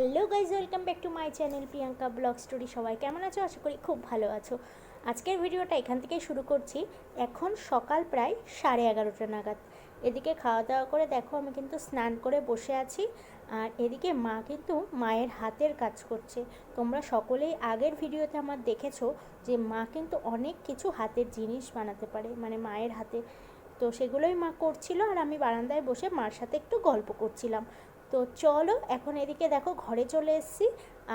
Hello guys welcome back to my channel Priyanka blog story. সবাই কেমন আছো? আশা করি খুব ভালো আছো। আজকের ভিডিওটা এখান থেকেই শুরু করছি। এখন সকাল প্রায় সাড়ে এগারোটা নাগাদ। এদিকে খাওয়া দাওয়া করে দেখো, আমি কিন্তু স্নান করে বসে আছি। আর এদিকে মা কিন্তু মায়ের হাতের কাজ করছে। তোমরা সকলেই আগের ভিডিওতে আমার দেখেছ যে মা কিন্তু অনেক কিছু হাতের জিনিস বানাতে পারে মানে মায়ের হাতে। তো সেগুলোই মা করছিল আর আমি বারান্দায় বসে মার সাথে একটু গল্প করছিলাম। তো চলো এখন এদিকে দেখো ঘরে চলে এসেছি।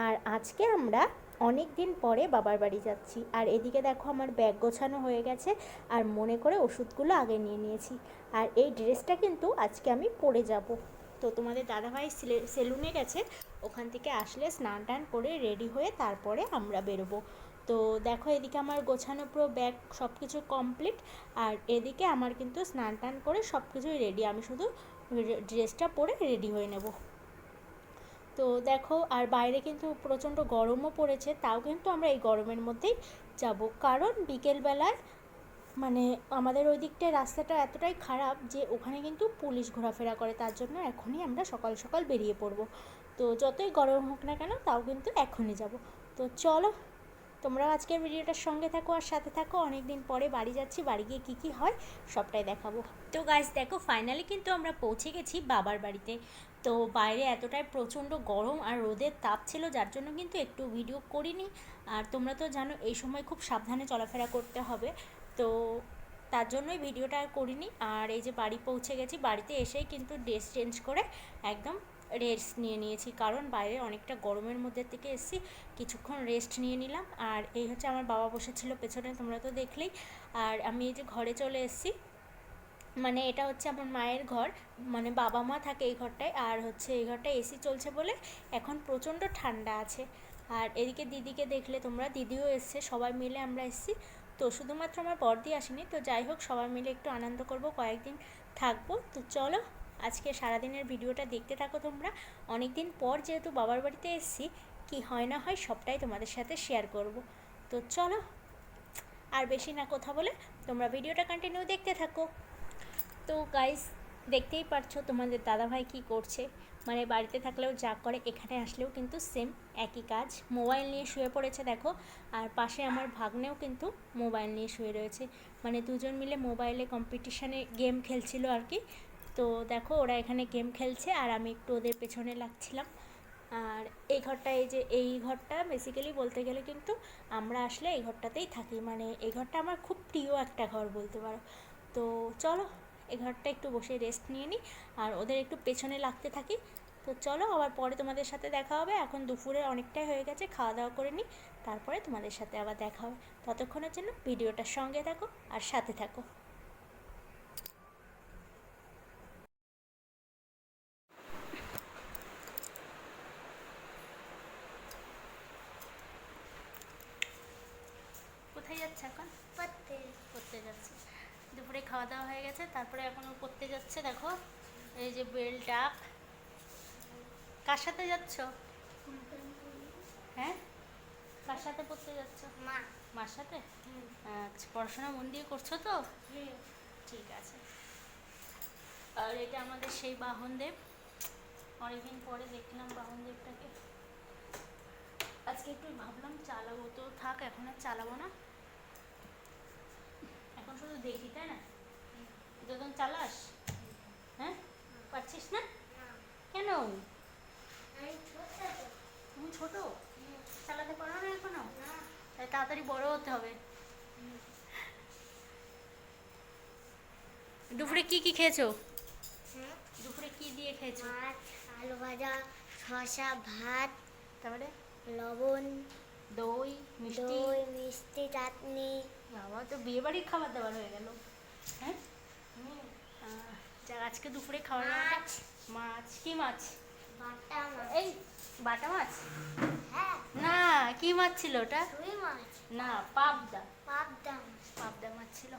আর আজকে আমরা অনেক দিন পরে বাবার বাড়ি যাচ্ছি। আর এদিকে দেখো আমার ব্যাগ গোছানো হয়ে গেছে আর মনে করে ওষুধগুলো আগে নিয়ে নিয়েছি। আর এই ড্রেসটা কিন্তু আজকে আমি পরে যাব। তো তোমাদের দাদাভাই সেলুনে গেছে। ওখান থেকে আসলে স্নান টান করে রেডি হয়ে তারপরে আমরা বেরোবো। তো দেখো এদিকে আমার গোছানো পুরো ব্যাগ সব কিছু কমপ্লিট। আর এদিকে আমার কিন্তু স্নান টান করে সব কিছুই রেডি। আমি শুধু ড্রেসটা পরে রেডি হয়ে নেব। তো দেখো, আর বাইরে কিন্তু প্রচণ্ড গরমও পড়েছে, তাও কিন্তু আমরা এই গরমের মধ্যেই যাব। কারণ বিকেলবেলায় মানে আমাদের ওই দিকটায় রাস্তাটা এতটাই খারাপ যে ওখানে কিন্তু পুলিশ ঘোরাফেরা করে, তার জন্য এখনই আমরা সকাল সকাল বেরিয়ে পড়ব। তো যতই গরম হোক না কেন, তাও কিন্তু এখনই যাব। তো চলো তোমরা আজকের ভিডিওটার সঙ্গে থাকো আর সাথে থাকো। অনেক দিন পরে বাড়ি যাচ্ছি, বাড়ি গিয়ে কী কী হয় সবটাই দেখাবো। তো গাছ দেখো ফাইনালি কিন্তু আমরা পৌঁছে গেছি বাবার বাড়িতে। তো বাইরে এতটাই প্রচণ্ড গরম আর রোদের তাপ ছিল, যার জন্য কিন্তু একটু ভিডিও করিনি। আর তোমরা তো জানো, এই সময় খুব সাবধানে চলাফেরা করতে হবে। তো তার জন্যই ভিডিওটা আর করিনি। আর এই যে বাড়ি পৌঁছে গেছি, বাড়িতে এসেই কিন্তু ড্রেস চেঞ্জ করে একদম রেস্ট নিয়ে নিয়েছি। কারণ বাইরে অনেকটা গরমের মধ্যে থেকে এসেছি, কিছুক্ষণ রেস্ট নিয়ে নিলাম। আর এই হচ্ছে আমার বাবা বসেছিল, পেছনে তোমরা তো দেখলেই। আর আমি এই যে ঘরে চলে এসেছি মানে এটা হচ্ছে আমার মায়ের ঘর মানে বাবা মা থাকে এই ঘরটায়। আর হচ্ছে এই ঘরটায় এসি চলছে বলে এখন প্রচণ্ড ঠান্ডা আছে। আর এদিকে দিদিকে দেখলে তোমরা, দিদিও এসছে, সবাই মিলে আমরা এসেছি। তো শুধুমাত্র আমার বর্দি আসেনি, তো যাই হোক, সবাই মিলে একটু আনন্দ করব, কয়েকদিন থাকব। তো চলো আজকে সারাদিনের ভিডিওটা দেখতে থাকো তোমরা। অনেক দিন পর যেহেতু বাবার বাড়িতে এসেছি, কি হয় না হয় সবটাই তোমাদের সাথে শেয়ার করব। তো চলো, আর বেশি না কথা বলে তোমরা ভিডিওটা কন্টিনিউ দেখতে থাকো। তো গাইস দেখতেই পারছ তোমাদের দাদাভাই কি করছে। মানে বাড়িতে থাকলেও যা করে, এখানে আসলেও কিন্তু সেম একই কাজ। মোবাইল নিয়ে শুয়ে পড়েছে দেখো, আর পাশে আমার ভাগ্নেও কিন্তু মোবাইল নিয়ে শুয়ে রয়েছে। মানে দুজন মিলে মোবাইলে কম্পিটিশানে গেম খেলছিল আর কি। তো দেখো ওরা এখানে গেম খেলছে আর আমি একটু ওদের পেছনে লাগছিলাম। আর এই ঘরটা, এই যে এই ঘরটা বেসিক্যালি বলতে গেলে কিন্তু আমরা আসলে এই ঘরটাতেই থাকি। মানে এই ঘরটা আমার খুব প্রিয় একটা ঘর বলতে পারো। তো চলো, এই ঘরটা একটু বসে রেস্ট নিয়ে নিই আর ওদের একটু পেছনে লাগতে থাকি। তো চলো, আবার পরে তোমাদের সাথে দেখা হবে। এখন দুপুরে অনেকটাই হয়ে গেছে, খাওয়া দাওয়া করে নিই। তারপরে তোমাদের সাথে আবার দেখা হবে। ততক্ষণের জন্য ভিডিওটার সঙ্গে থাকো আর সাথে থাকো। যাচ্ছে এখন পড়তে পড়তে যাচ্ছে। দুপুরে খাওয়া দাওয়া হয়ে গেছে তারপরে এখন ও পড়তে যাচ্ছে দেখো। এই যে বেলটা কার সাথে যাচ্ছ? হ্যাঁ? কার সাথে পড়তে যাচ্ছ? মা। মার সাথে? আচ্ছা পড়াশোনা মন দিয়ে করছ তো? ঠিক আছে। আর এটা আমাদের সেই বাহনদেব। অনেকদিন পরে দেখলাম বাহনদেবটাকে। আজকে একটু ভাবলাম চালাবো তো থাক এখন আর চালাবো না। শুধু দেখি তাই না? যখন চালাস হ্যাঁ? পারছিস না? কেন? তুমি ছোট? চালাতে পারো না এখনও? তাই তাড়াতাড়ি বড় হতে হবে। দুপুরে কি কি খেয়েছো? হ্যাঁ? দুপুরে কি দিয়ে খেয়েছো? মাছ আলু ভাজা শসা ভাত তারপরে? লবণ দই মিষ্টি। দই মিষ্টি চাটনি। বাবা তো বিয়ে বাড়ির খাবার দাবার হয়ে গেল। হ্যাঁ? যাক আজকে দুপুরে খাওয়া মাছ। মাছ। কি মাছ? বাটা মাছ। এই বাটা মাছ? হ্যাঁ। না কি মাছ ছিল ওটা? রুই মাছ। না পাবদা। পাবদা পাবদা মাছ ছিল।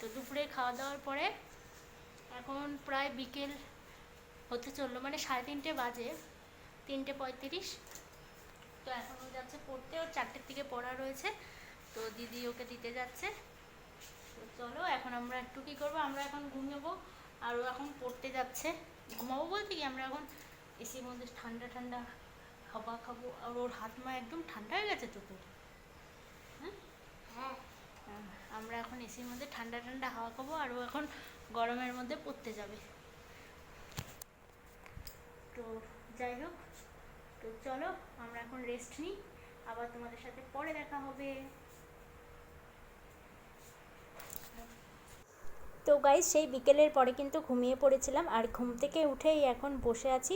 তো দুপুরে খাওয়া দাওয়ার পরে এখন প্রায় বিকেল হতে চলল মানে সাড়ে তিনটে বাজে তিনটে পঁয়ত্রিশ। তো এখন যাচ্ছে পড়তে ওর চারটের থেকে পড়া রয়েছে। তো দিদি ওকে দিতে যাচ্ছে। তো চলো এখন আমরা একটু কী করব? আমরা এখন ঘুমাবো। আর ও এখন পড়তে যাচ্ছে। ঘুমাবো বলতে কি? আমরা এখন এসির মধ্যে ঠান্ডা ঠান্ডা খাবা খাব। আর ওর হাত মা একদম ঠান্ডা হয়ে গেছে তো তোর? হ্যাঁ? হ্যাঁ। আমরা এখন এসির মধ্যে ঠান্ডা ঠান্ডা হাওয়া খাব। আর ও এখন গরমের মধ্যে পড়তে যাবে। তো যাই হোক তো চলো আমরা এখন রেস্ট নিই। আবার তোমাদের সাথে পরে দেখা হবে। গাইজ সেই বিকেলের পরে কিন্তু ঘুমিয়ে পড়েছিলাম আর ঘুম থেকে উঠেই এখন বসে আছি।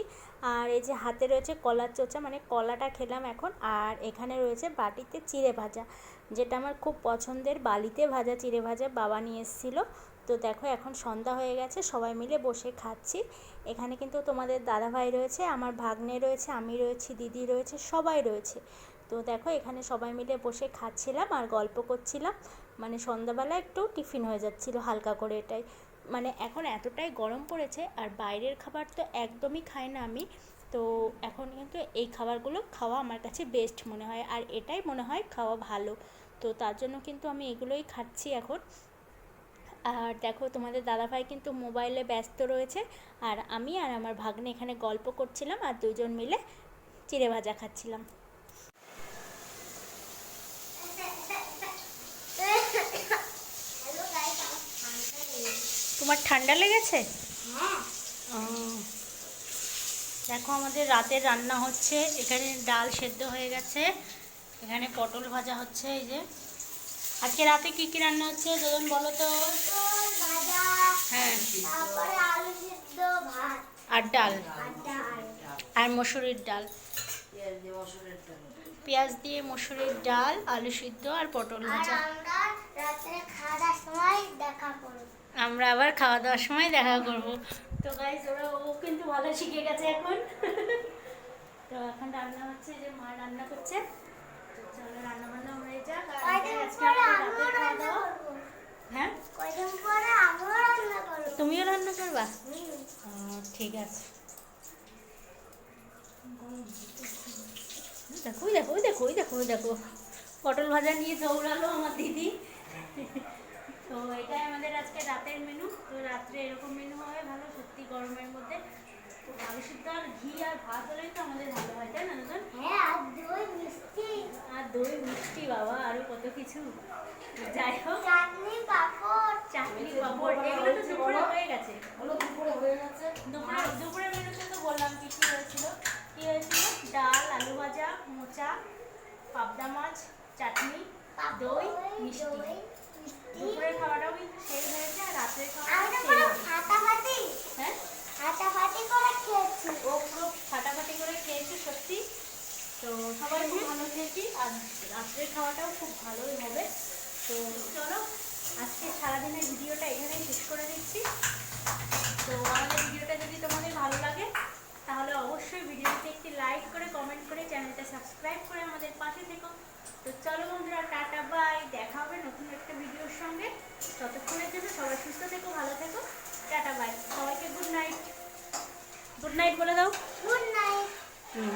আর এই যে হাতে রয়েছে কলার চোচা মানে কলাটা খেলাম এখন। আর এখানে রয়েছে বাটিতে চিড়ে ভাজা, যেটা আমার খুব পছন্দের বালিতে ভাজা চিড়ে ভাজা বাবা নিয়ে এসেছিল। তো দেখো এখন সন্ধ্যা হয়ে গেছে, সবাই মিলে বসে খাচ্ছি। এখানে কিন্তু তোমাদের দাদাভাই রয়েছে, আমার ভাগ্নে রয়েছে, আমি রয়েছি, দিদি রয়েছে, সবাই রয়েছে। তো দেখো এখানে সবাই মিলে বসে খাচ্ছিলাম আর গল্প করছিলাম। মানে সন্ধ্যাবেলা একটু টিফিন হয়ে যাচ্ছিল হালকা করে এটাই। মানে এখন এতটাই গরম পড়েছে আর বাইরের খাবার তো একদমই খাই না আমি। তো এখন কিন্তু এই খাবারগুলো খাওয়া আমার কাছে বেস্ট মনে হয় আর এটাই মনে হয় খাওয়া ভালো। তো তার জন্য কিন্তু আমি এগুলোই খাচ্ছি এখন। আর দেখো তোমাদের দাদাভাই কিন্তু মোবাইলে ব্যস্ত রয়েছে আর আমি আর আমার ভাগ্নে এখানে গল্প করছিলাম আর দুজন মিলে চিড়ে ভাজা খাচ্ছিলাম হ্যালো গাইস আমার ঠান্ডা লেগেছে তোমার ঠান্ডা লেগেছে? হ্যাঁ। দেখো আমাদের রাতের রান্না হচ্ছে এখানে ডাল সেদ্ধ হয়ে গেছে এখানে পটল ভাজা হচ্ছে এই যে। আজকে রাতে কি কি রান্না হচ্ছে দুজন বলো তো। হ্যাঁ। আর ডাল। আর মসুরির ডাল। পেঁয়াজ দিয়ে মসুরির ডাল আলু সিদ্ধ আর পটল ভাজা। খাওয়ার সময় দেখা করব। আমরা আবার খাওয়া দাওয়ার সময় দেখা করব। তো গাইজ ওরা ও কিন্তু ভালো শিখে গেছে এখন। তো এখন রান্না হচ্ছে যে মা রান্না করছে। তো চলো রান্না বান্না হয়ে যাক। হ্যাঁ? কয়দিন পরে আমিও রান্না করব। তুমিও রান্না করবা? ঠিক আছে। দেখো দেখো দেখো দেখো দেখো। পটল ভাজা নিয়ে দৌড়ালো আমার দিদি। তো এটাই আমাদের আজকে রাতের মেনু তো রাত্রে এরকম মেনু হবে ভালো সত্যি গরমের মধ্যে। তো আলু সিদ্ধ আর ঘি আর ভাত হলেই তো আমাদের ভালো হয় তাই না নতুন হ্যাঁ আর দই মিষ্টি। আর দই মিষ্টি বাবা আরও কত কিছু। যাই হোক। চাটনি পাপড়। চাটনি পাঁপড় এগুলো তো দুপুরে হয়ে গেছে। দুপুরে দুপুরের মেনুতে তো বললাম কি কি হয়েছিল? কি হয়েছিল? ডাল আলু ভাজা মোচা পাবদা মাছ চাটনি দই। মিষ্টি। দুপুরের খাওয়াটাও কিন্তু সেই হয়েছে আর রাতের হ্যাঁ? ফাটাফাটি করে খেয়েছি। ও পুরো ফাটাফাটি করে খেয়েছে সত্যি। তো সবাই খুব ভালো খেয়েছি আর রাত্রের খাওয়াটাও খুব ভালোই হবে। তো চলো আজকে সারাদিনের ভিডিওটা শেষ করে দিচ্ছি। তো আমাদের ভিডিওটা যদি তোমাদের ভালো লাগে তাহলে অবশ্যই ভিডিওতে একটি লাইক করে কমেন্ট করে চ্যানেলটা সাবস্ক্রাইব করে আমাদের পাশে থেকো। তো চলো বন্ধুরা টাটা বাই। দেখা হবে নতুন একটা ভিডিওর সঙ্গে। ততক্ষণের জন্য সবাই সুস্থ থেকো ভালো থেকো। Tata bye. সবাইকে গুড নাইট গুড নাইট বলে দাও। গুড নাইট হুম।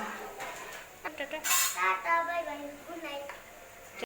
Tata. Tata bye by. Good night